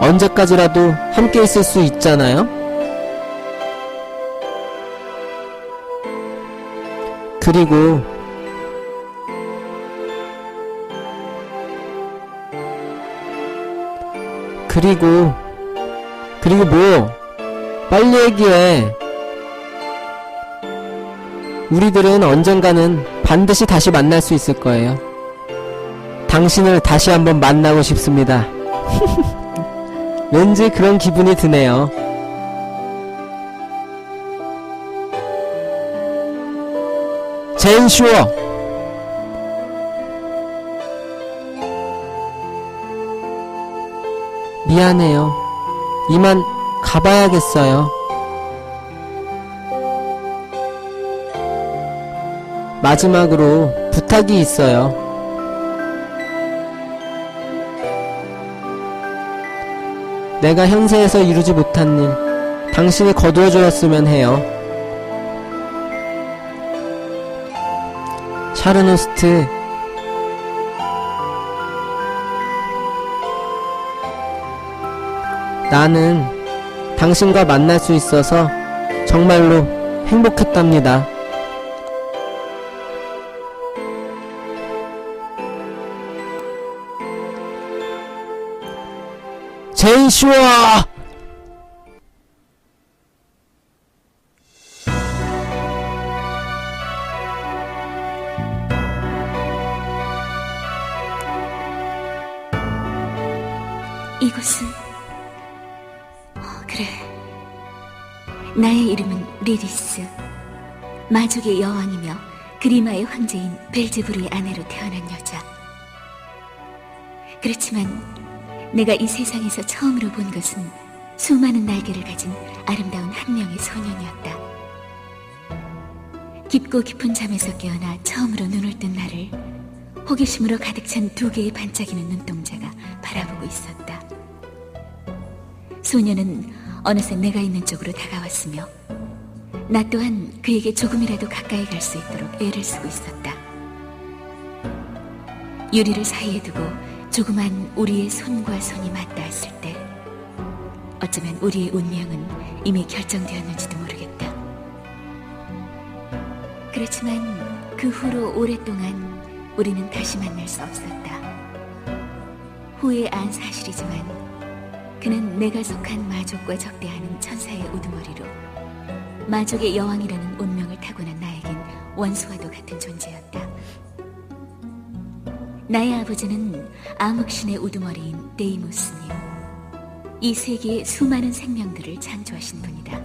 언제까지라도 함께 있을 수 있잖아요? 그리고 그리고 그리고 뭐? 빨리 얘기해. 우리들은 언젠가는 반드시 다시 만날 수 있을 거예요. 당신을 다시 한번 만나고 싶습니다 왠지 그런 기분이 드네요 제인 슈어 미안해요. 이만 가봐야겠어요. 마지막으로 부탁이 있어요. 내가 현세에서 이루지 못한 일, 당신이 거두어 주었으면 해요. 샤르노스트, 나는 당신과 만날 수 있어서 정말로 행복했답니다. 슈어! 이곳은 어, 그래 나의 이름은 리리스 마족의 여왕이며 그리마의 황제인 벨제부르의 아내로 태어난 여자 그렇지만 내가 이 세상에서 처음으로 본 것은 수많은 날개를 가진 아름다운 한 명의 소년이었다 깊고 깊은 잠에서 깨어나 처음으로 눈을 뜬 나를 호기심으로 가득 찬 두 개의 반짝이는 눈동자가 바라보고 있었다. 소녀는 어느새 내가 있는 쪽으로 다가왔으며 나 또한 그에게 조금이라도 가까이 갈 수 있도록 애를 쓰고 있었다. 유리를 사이에 두고 조그만 우리의 손과 손이 맞닿았을 때 어쩌면 우리의 운명은 이미 결정되었는지도 모르겠다. 그렇지만 그 후로 오랫동안 우리는 다시 만날 수 없었다. 후에 안 사실이지만 그는 내가 속한 마족과 적대하는 천사의 우두머리로 마족의 여왕이라는 운명을 타고난 나에겐 원수와도 같은 존재였다. 나의 아버지는 암흑신의 우두머리인 데이모스님. 이 세계의 수많은 생명들을 창조하신 분이다.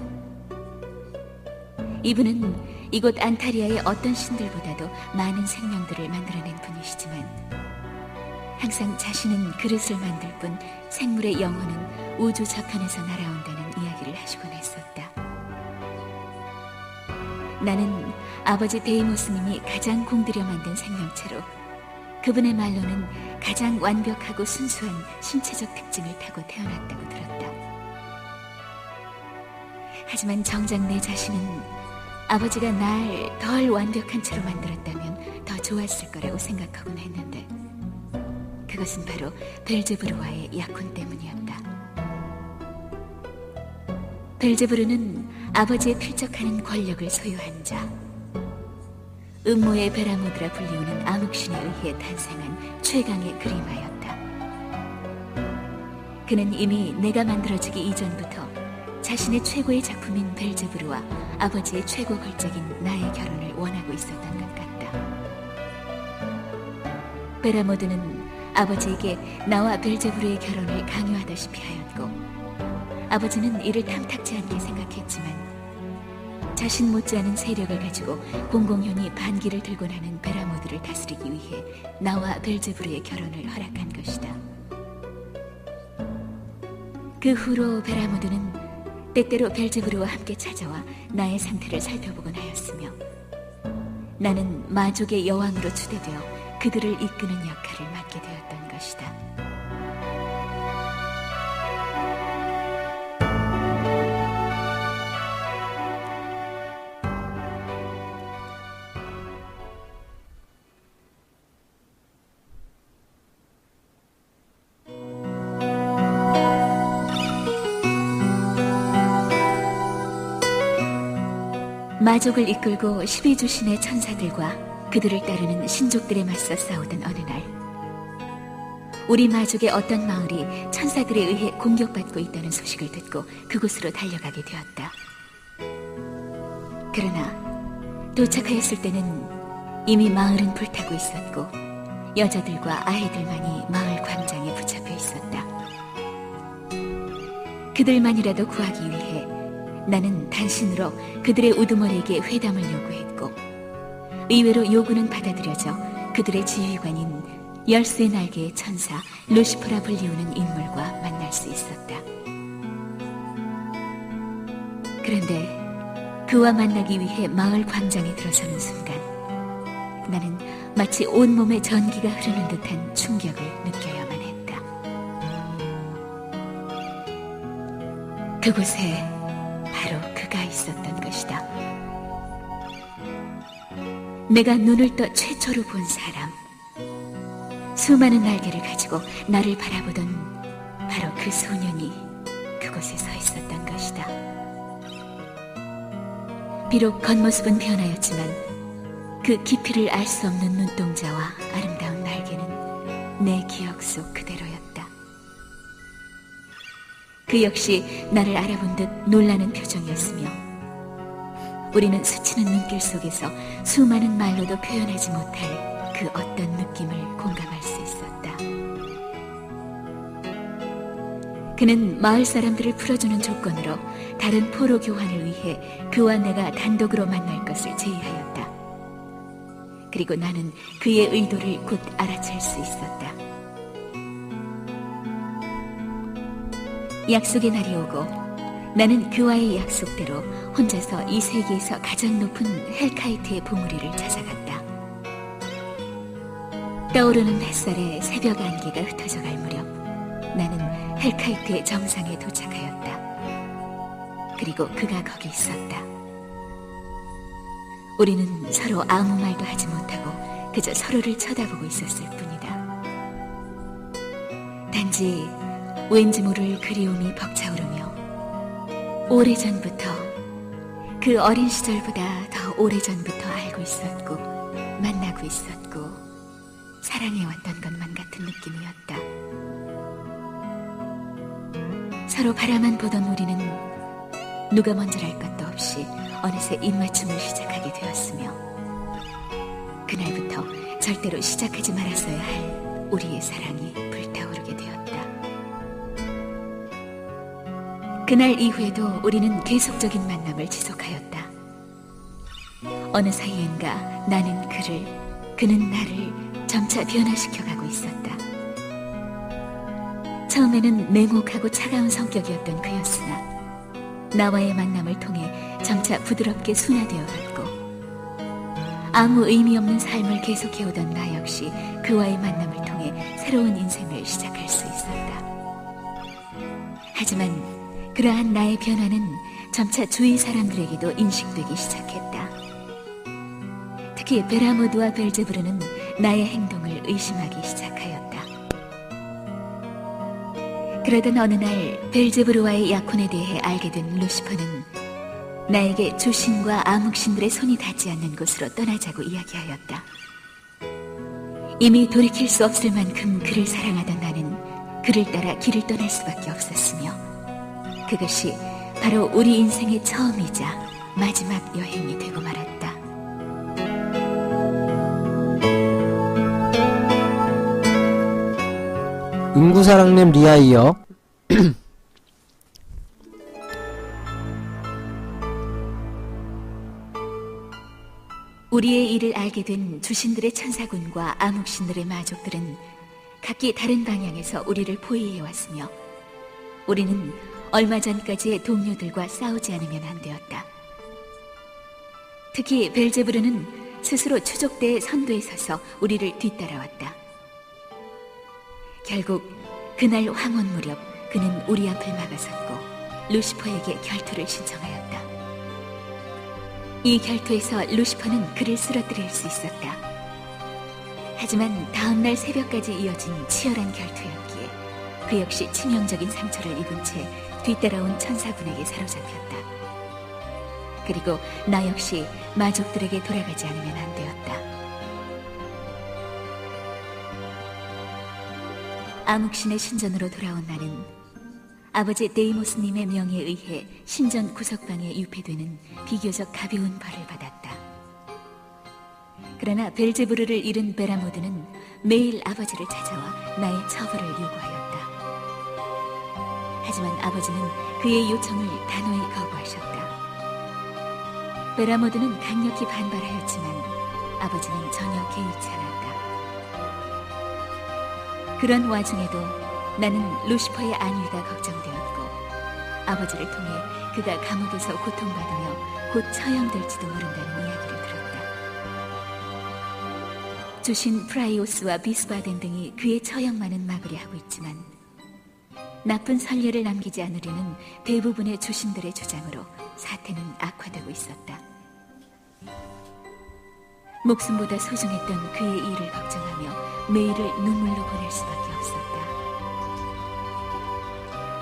이분은 이곳 안타리아의 어떤 신들보다도 많은 생명들을 만들어낸 분이시지만 항상 자신은 그릇을 만들 뿐 생물의 영혼은 우주 저편에서 날아온다는 이야기를 하시곤 했었다. 나는 아버지 데이모스님이 가장 공들여 만든 생명체로 그분의 말로는 가장 완벽하고 순수한 신체적 특징을 타고 태어났다고 들었다. 하지만 정작 내 자신은 아버지가 날 덜 완벽한 채로 만들었다면 더 좋았을 거라고 생각하곤 했는데 그것은 바로 벨제부르와의 약혼 때문이었다. 벨제부르는 아버지의 필적하는 권력을 소유한 자, 음모의 베라모드라 불리우는 암흑신에 의해 탄생한 최강의 그리마였다. 그는 이미 내가 만들어지기 이전부터 자신의 최고의 작품인 벨제부르와 아버지의 최고 걸작인 나의 결혼을 원하고 있었던 것 같다. 베라모드는 아버지에게 나와 벨제부르의 결혼을 강요하다시피 하였고, 아버지는 이를 탐탁지 않게 생각했지만, 자신 못지않은 세력을 가지고 공공연히 반기를 들고 나는 베라모드를 다스리기 위해 나와 벨제부르의 결혼을 허락한 것이다. 그 후로 베라모드는 때때로 벨제부르와 함께 찾아와 나의 상태를 살펴보곤 하였으며 나는 마족의 여왕으로 추대되어 그들을 이끄는 역할을 맡게 되었던 것이다. 마족을 이끌고 12주신의 천사들과 그들을 따르는 신족들에 맞서 싸우던 어느 날 우리 마족의 어떤 마을이 천사들에 의해 공격받고 있다는 소식을 듣고 그곳으로 달려가게 되었다. 그러나 도착하였을 때는 이미 마을은 불타고 있었고 여자들과 아이들만이 마을 광장에 붙잡혀 있었다. 그들만이라도 구하기 위해 나는 단신으로 그들의 우두머리에게 회담을 요구했고 의외로 요구는 받아들여져 그들의 지휘관인 열쇠 날개의 천사 루시퍼라 불리우는 인물과 만날 수 있었다. 그런데 그와 만나기 위해 마을 광장에 들어서는 순간 나는 마치 온몸에 전기가 흐르는 듯한 충격을 느껴야만 했다. 그곳에 있었던 것이다. 내가 눈을 떠 최초로 본 사람. 수많은 날개를 가지고 나를 바라보던 바로 그 소년이 그곳에 서 있었던 것이다. 비록 겉모습은 변하였지만 그 깊이를 알 수 없는 눈동자와 아름다운 날개는 내 기억 속 그대로였다. 그 역시 나를 알아본 듯 놀라는 표정이었으며 우리는 스치는 눈길 속에서 수많은 말로도 표현하지 못할 그 어떤 느낌을 공감할 수 있었다. 그는 마을 사람들을 풀어주는 조건으로 다른 포로 교환을 위해 그와 내가 단독으로 만날 것을 제의하였다. 그리고 나는 그의 의도를 곧 알아챌 수 있었다. 약속의 날이 오고 나는 그와의 약속대로 혼자서 이 세계에서 가장 높은 헬카이트의 봉우리를 찾아갔다. 떠오르는 햇살에 새벽 안개가 흩어져 갈 무렵 나는 헬카이트의 정상에 도착하였다. 그리고 그가 거기 있었다. 우리는 서로 아무 말도 하지 못하고 그저 서로를 쳐다보고 있었을 뿐이다. 단지 왠지 모를 그리움이 벅차오르며 오래전부터 그 어린 시절보다 더 오래전부터 알고 있었고 만나고 있었고 사랑해왔던 것만 같은 느낌이었다. 서로 바라만 보던 우리는 누가 먼저랄 것도 없이 어느새 입맞춤을 시작하게 되었으며 그날부터 절대로 시작하지 말았어야 할 우리의 사랑이 그날 이후에도 우리는 계속적인 만남을 지속하였다. 어느 사이엔가 나는 그를, 그는 나를 점차 변화시켜 가고 있었다. 처음에는 냉혹하고 차가운 성격이었던 그였으나 나와의 만남을 통해 점차 부드럽게 순화되어 갔고 아무 의미 없는 삶을 계속해오던 나 역시 그와의 만남을 통해 새로운 인생을 시작할 수 있었다. 하지만 그러한 나의 변화는 점차 주위 사람들에게도 인식되기 시작했다. 특히 베라모드와 벨제부르는 나의 행동을 의심하기 시작하였다. 그러던 어느 날 벨제부르와의 약혼에 대해 알게 된 루시퍼는 나에게 주신과 암흑신들의 손이 닿지 않는 곳으로 떠나자고 이야기하였다. 이미 돌이킬 수 없을 만큼 그를 사랑하던 나는 그를 따라 길을 떠날 수밖에 없었으며 그것이 바로 우리 인생의 처음이자 마지막 여행이 되고 말았다. 인구사랑님 리아 이어 우리의 일을 알게 된 주신들의 천사군과 암흑신들의 마족들은 각기 다른 방향에서 우리를 포위해 왔으며 우리는 얼마 전까지의 동료들과 싸우지 않으면 안 되었다. 특히 벨제부르는 스스로 추족대의 선두에 서서 우리를 뒤따라왔다. 결국 그날 황혼 무렵 그는 우리 앞을 막아섰고 루시퍼에게 결투를 신청하였다. 이 결투에서 루시퍼는 그를 쓰러뜨릴 수 있었다. 하지만 다음날 새벽까지 이어진 치열한 결투였기에 그 역시 치명적인 상처를 입은 채 뒤따라온 천사군에게 사로잡혔다. 그리고 나 역시 마족들에게 돌아가지 않으면 안 되었다. 암흑신의 신전으로 돌아온 나는 아버지 데이모스님의 명에 의해 신전 구석방에 유폐되는 비교적 가벼운 벌을 받았다. 그러나 벨제부르를 잃은 베라모드는 매일 아버지를 찾아와 나의 처벌을 요구하였다. 하지만 아버지는 그의 요청을 단호히 거부하셨다. 베라모드는 강력히 반발하였지만 아버지는 전혀 개의치 않았다. 그런 와중에도 나는 루시퍼의 안위가 걱정되었고 아버지를 통해 그가 감옥에서 고통받으며 곧 처형될지도 모른다는 이야기를 들었다. 주신 프라이오스와 비스바덴 등이 그의 처형만은 막으려 하고 있지만 나쁜 선례를 남기지 않으려는 대부분의 주신들의 주장으로 사태는 악화되고 있었다. 목숨보다 소중했던 그의 일을 걱정하며 매일을 눈물로 보낼 수밖에 없었다.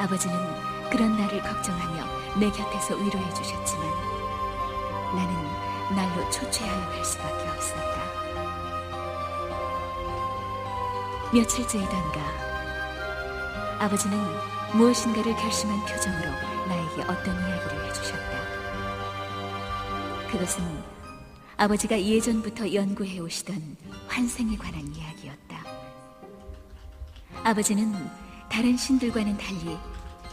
아버지는 그런 나를 걱정하며 내 곁에서 위로해 주셨지만 나는 날로 초췌하여 갈 수밖에 없었다. 며칠째이던가 아버지는 무엇인가를 결심한 표정으로 나에게 어떤 이야기를 해주셨다. 그것은 아버지가 예전부터 연구해 오시던 환생에 관한 이야기였다. 아버지는 다른 신들과는 달리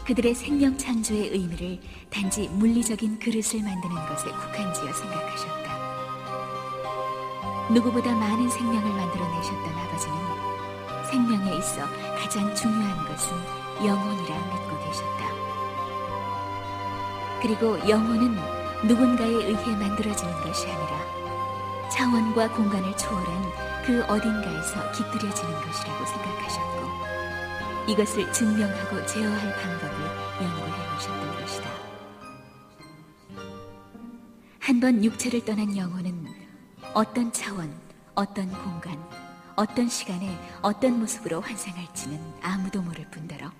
그들의 생명 창조의 의미를 단지 물리적인 그릇을 만드는 것에 국한지어 생각하셨다. 누구보다 많은 생명을 만들어내셨던 아버지는 생명에 있어 가장 중요한 것은 영혼이라 믿고 계셨다. 그리고 영혼은 누군가에 의해 만들어지는 것이 아니라 차원과 공간을 초월한 그 어딘가에서 깃들여지는 것이라고 생각하셨고 이것을 증명하고 제어할 방법을 연구해 오셨던 것이다. 한 번 육체를 떠난 영혼은 어떤 차원, 어떤 공간, 어떤 시간에 어떤 모습으로 환생할지는 아무도 모를 뿐더러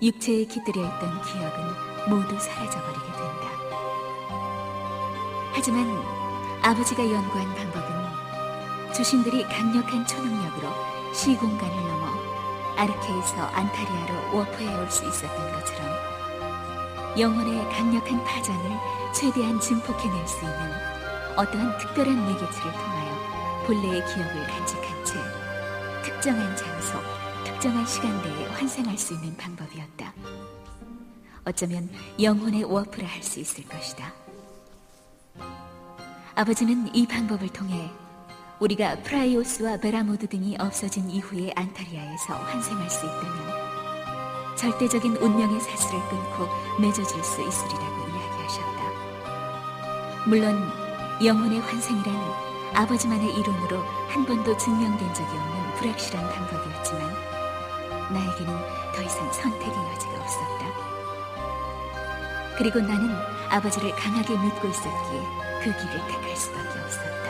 육체에 깃들여 있던 기억은 모두 사라져버리게 된다. 하지만 아버지가 연구한 방법은 주신들이 강력한 초능력으로 시공간을 넘어 아르케에서 안타리아로 워프해 올 수 있었던 것처럼 영혼의 강력한 파장을 최대한 증폭해낼 수 있는 어떠한 특별한 매개체를 통하여 본래의 기억을 간직한 채 특정한 장소, 특정한 시간대에 환생할 수 있는 방법이었다. 어쩌면 영혼의 워프라 할 수 있을 것이다. 아버지는 이 방법을 통해 우리가 프라이오스와 베라모드 등이 없어진 이후의 안타리아에서 환생할 수 있다면 절대적인 운명의 사슬을 끊고 맺어질 수 있으리라고 이야기하셨다. 물론 영혼의 환생이란 아버지만의 이론으로 한 번도 증명된 적이 없는 불확실한 방법이었지만 나에게는 더 이상 선택의 여지가 없었다. 그리고 나는 아버지를 강하게 믿고 있었기에 그 길을 택할 수밖에 없었다.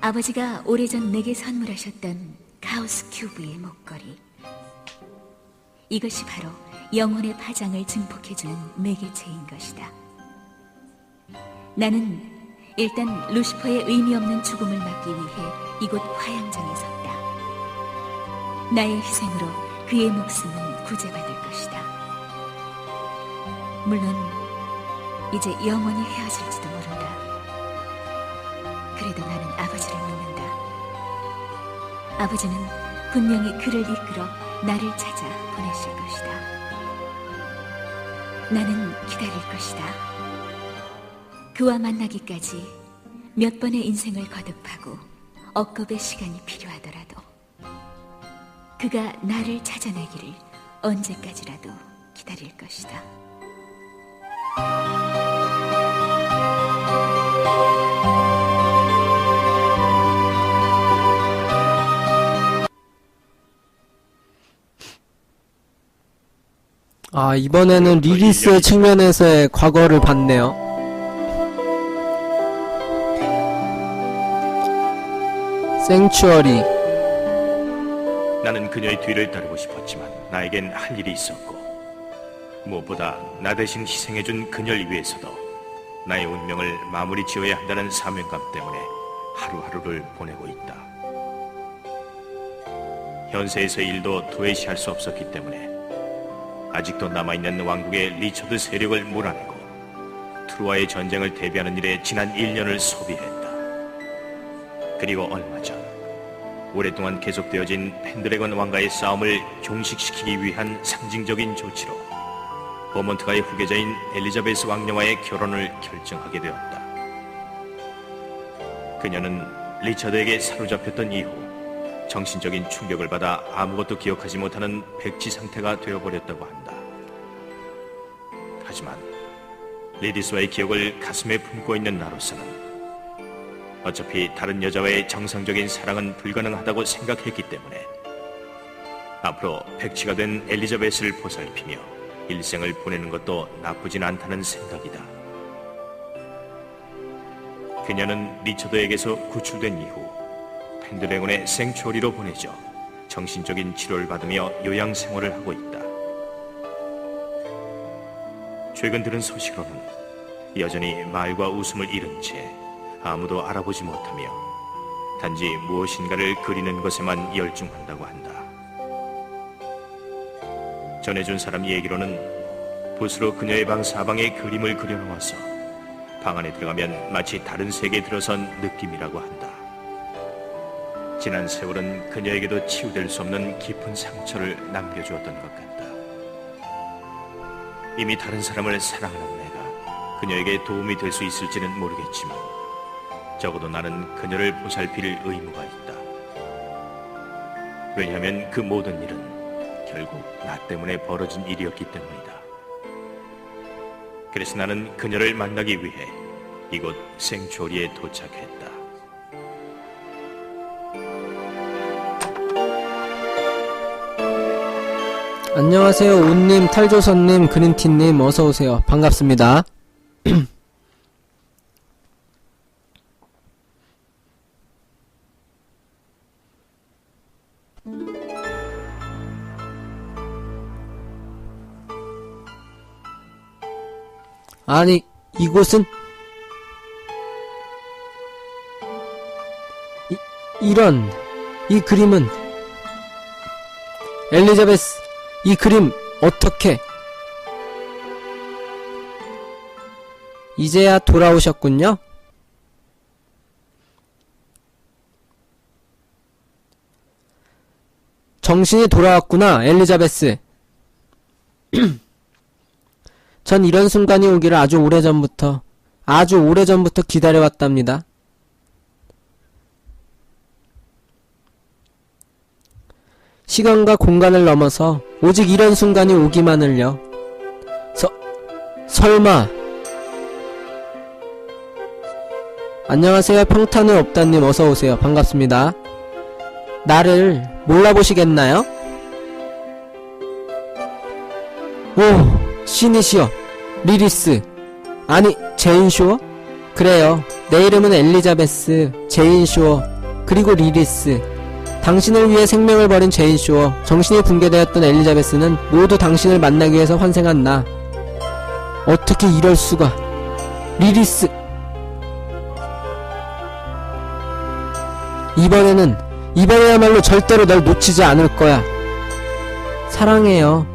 아버지가 오래전 내게 선물하셨던 카오스 큐브의 목걸이. 이것이 바로 영혼의 파장을 증폭해주는 매개체인 것이다. 나는 일단 루시퍼의 의미 없는 죽음을 막기 위해 이곳 화양장에 섰다. 나의 희생으로 그의 목숨은 구제받을 것이다. 물론 이제 영원히 헤어질지도 모른다. 그래도 나는 아버지를 믿는다. 아버지는 분명히 그를 이끌어 나를 찾아 보내실 것이다. 나는 기다릴 것이다. 그와 만나기까지 몇 번의 인생을 거듭하고 억겁의 시간이 필요하더라도 그가 나를 찾아내기를 언제까지라도 기다릴 것이다. 아, 이번에는 리리스 측면에서의 과거를 봤네요. 생츄어리. 나는 그녀의 뒤를 따르고 싶었지만 나에겐 할 일이 있었고 무엇보다 나 대신 희생해준 그녀를 위해서도 나의 운명을 마무리 지어야 한다는 사명감 때문에 하루하루를 보내고 있다. 현세에서의 일도 도외시할 수 없었기 때문에 아직도 남아있는 왕국의 리처드 세력을 몰아내고 트루아의 전쟁을 대비하는 일에 지난 1년을 소비했다. 그리고 얼마 전 오랫동안 계속되어진 펜드래건 왕가의 싸움을 종식시키기 위한 상징적인 조치로 버몬트가의 후계자인 엘리자베스 왕녀와의 결혼을 결정하게 되었다. 그녀는 리처드에게 사로잡혔던 이후 정신적인 충격을 받아 아무것도 기억하지 못하는 백지 상태가 되어버렸다고 한다. 하지만 레디스와의 기억을 가슴에 품고 있는 나로서는 어차피 다른 여자와의 정상적인 사랑은 불가능하다고 생각했기 때문에 앞으로 백치가 된 엘리자베스를 보살피며 일생을 보내는 것도 나쁘진 않다는 생각이다. 그녀는 리처드에게서 구출된 이후 펜드래곤의 생초리로 보내져 정신적인 치료를 받으며 요양 생활을 하고 있다. 최근 들은 소식으로는 여전히 말과 웃음을 잃은 채 아무도 알아보지 못하며 단지 무엇인가를 그리는 것에만 열중한다고 한다. 전해준 사람 얘기로는 붓으로 그녀의 방 사방에 그림을 그려놓아서 방 안에 들어가면 마치 다른 세계에 들어선 느낌이라고 한다. 지난 세월은 그녀에게도 치유될 수 없는 깊은 상처를 남겨주었던 것 같다. 이미 다른 사람을 사랑하는 내가 그녀에게 도움이 될 수 있을지는 모르겠지만 적어도 나는 그녀를 보살필 의무가 있다. 왜냐하면 그 모든 일은 결국 나 때문에 벌어진 일이었기 때문이다. 그래서 나는 그녀를 만나기 위해 이곳 생초리에 도착했다. 안녕하세요. 온님, 탈조선님, 그린티님, 어서 오세요. 반갑습니다. 아니, 이곳은? 이, 이런, 이 그림은, 엘리자베스, 이 그림 어떻게? 이제야 돌아오셨군요. 정신이 돌아왔구나, 엘리자베스. 전 이런 순간이 오기를 아주 오래전부터, 아주 오래전부터 기다려왔답니다. 시간과 공간을 넘어서 오직 이런 순간이 오기만을요. 서, 설마. 안녕하세요. 평탄을 없다님 어서오세요. 반갑습니다. 나를 몰라보시겠나요? 오, 신이시여. 리리스. 아니, 제인쇼어? 그래요. 내 이름은 엘리자베스, 제인쇼어, 그리고 리리스. 당신을 위해 생명을 버린 제인 쇼어, 정신이 붕괴되었던 엘리자베스는 모두 당신을 만나기 위해서 환생한 나. 어떻게 이럴 수가? 리리스. 이번에는 이번에야말로 절대로 널 놓치지 않을 거야. 사랑해요.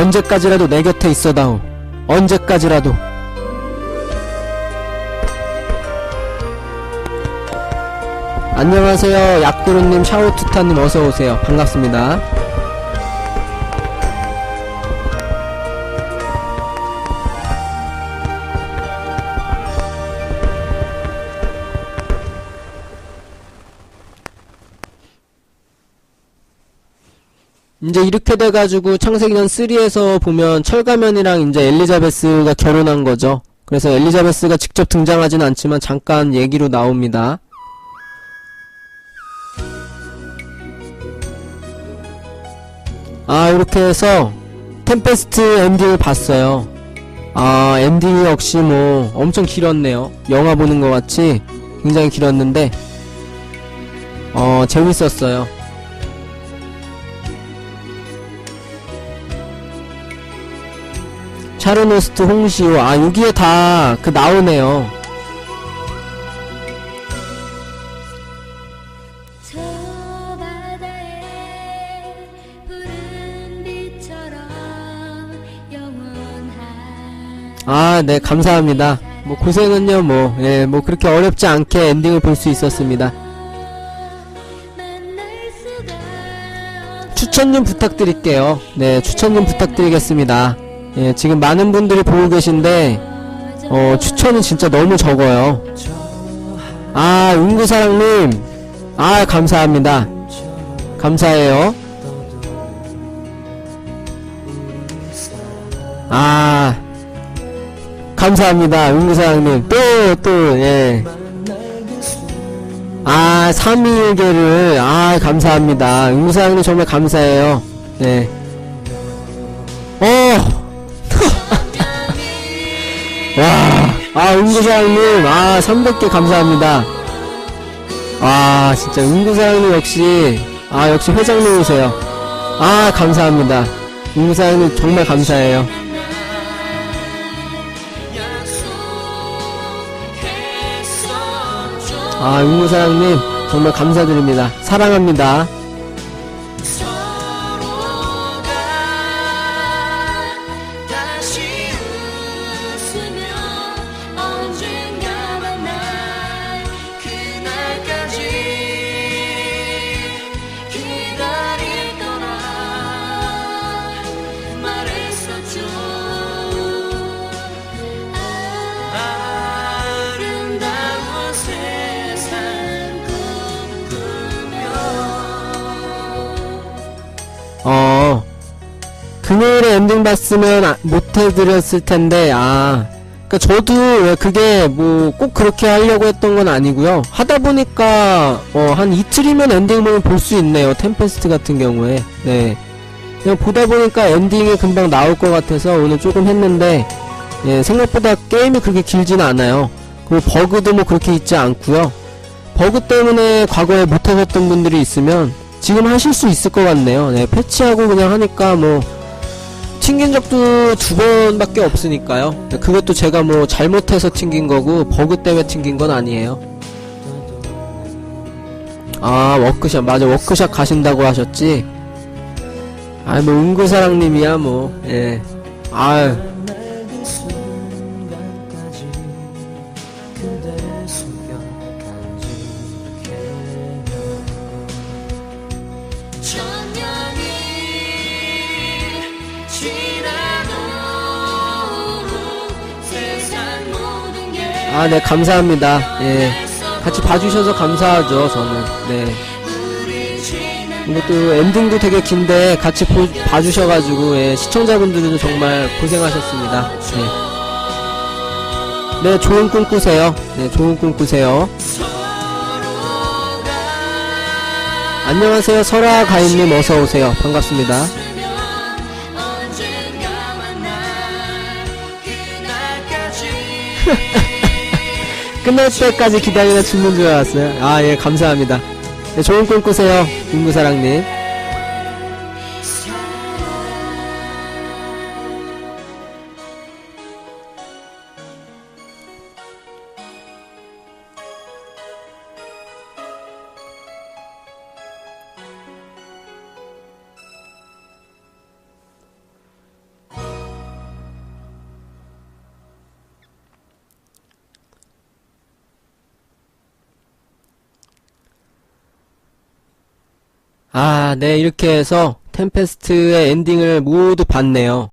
언제까지라도 내 곁에 있어다오. 언제까지라도. 안녕하세요. 약도르님, 샤오투타님 어서오세요. 반갑습니다. 이제 이렇게 돼가지고 창세기전 3에서 보면 철가면이랑 이제 엘리자베스가 결혼한 거죠. 그래서 엘리자베스가 직접 등장하진 않지만 잠깐 얘기로 나옵니다. 아 이렇게 해서 템페스트 엔딩을 봤어요 아 엔딩이 역시 뭐 엄청 길었네요 영화 보는 것 같이 굉장히 길었는데 어 재밌었어요 샤르노스트, 홍시오. 아, 여기에 다 그 나오네요. 아, 네, 감사합니다. 뭐, 고생은요, 뭐, 예, 뭐, 그렇게 어렵지 않게 엔딩을 볼 수 있었습니다. 추천 좀 부탁드릴게요. 네, 추천 좀 부탁드리겠습니다. 예, 지금 많은 분들이 보고 계신데, 어, 추천이 진짜 너무 적어요. 아, 은구사랑님. 아, 감사합니다. 감사해요. 아, 감사합니다. 은구사랑님. 또, 또, 예. 아, 3일계를, 아, 감사합니다. 은구사랑님 정말 감사해요. 네. 어! 아, 은구사장님, 아, 300개 감사합니다. 아, 진짜, 은구사장님 역시, 아, 역시 회장님이세요. 아, 감사합니다. 은구사장님 정말 감사해요. 아, 은구사장님, 정말 감사드립니다. 사랑합니다. 금요일에 엔딩 봤으면 아- 못 해드렸을 텐데, 아. 그니까 저도 왜 그게 뭐 꼭 그렇게 하려고 했던 건 아니고요 하다 보니까, 어, 한 이틀이면 엔딩을 볼 수 있네요. 템페스트 같은 경우에. 네. 그냥 보다 보니까 엔딩이 금방 나올 것 같아서 오늘 조금 했는데, 예, 생각보다 게임이 그렇게 길지는 않아요. 그리고 버그도 뭐 그렇게 있지 않고요 버그 때문에 과거에 못 하셨던 분들이 있으면, 지금 하실 수 있을 것 같네요. 네, 패치하고 그냥 하니까 뭐 튕긴 적도 두 번밖에 없으니까요. 네, 그것도 제가 뭐 잘못해서 튕긴 거고 버그 때문에 튕긴 건 아니에요. 아 워크샵 맞아 워크샵 가신다고 하셨지. 아뭐 은구사랑님이야 뭐 예. 아유 아 네 감사합니다. 예. 같이 봐주셔서 감사하죠 저는. 네. 이것도 엔딩도 되게 긴데 같이 보, 봐주셔가지고 예, 시청자분들도 정말 고생하셨습니다. 네. 네, 좋은 꿈 꾸세요. 네, 좋은 꿈 꾸세요. 안녕하세요, 설아 가인님 어서 오세요. 반갑습니다. 끝날 때까지 기다리다 죽는 줄 알았어요. 아, 예, 감사합니다. 네, 좋은 꿈 꾸세요, 윤구사랑님. 아, 네, 이렇게 해서 템페스트의 엔딩을 모두 봤네요.